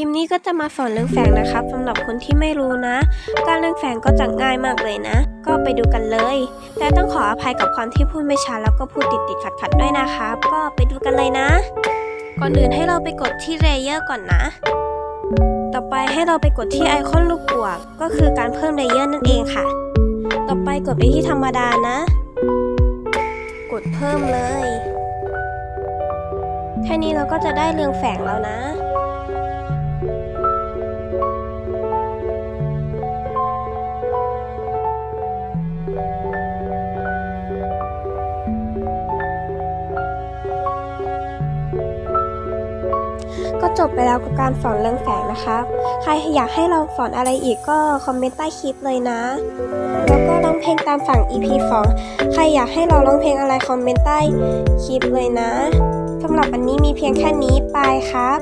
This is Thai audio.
คลิปนี้ก็จะมาสอนเรื่องแฝงนะครับสำหรับคนที่ไม่รู้นะ การเรื่องแฝงก็จะง่ายมากเลยนะ ก็ไปดูกันเลย แต่ต้องขออภัยกับความที่พูดไม่ชัดแล้วก็พูดติดติดขัดขัดๆด้วยนะครับ ก็ไปดูกันเลยนะ ก่อนอื่นให้เราไปกดที่เลเยอร์ก่อนนะ ต่อไปให้เราไปกดที่ไอคอนลูกบวก ก็คือการเพิ่มเลเยอร์นั่นเองค่ะ ต่อไปกดไปที่ธรรมดานะ กดเพิ่มเลย แค่นี้เราก็จะได้เรืองแฝงแล้วนะ ก็จบไปแล้วกับการสอนเรื่องแฝงนะครับใครอยากให้เราสอนอะไรอีกก็คอมเมนต์ใต้คลิปเลยนะ แล้วก็ร้องเพลงตามฝั่ง EP 2 ใครอยากให้เราร้องเพลงอะไรคอมเมนต์ใต้คลิปเลยนะสำหรับวันนี้มีเพียงแค่นี้ไปครับ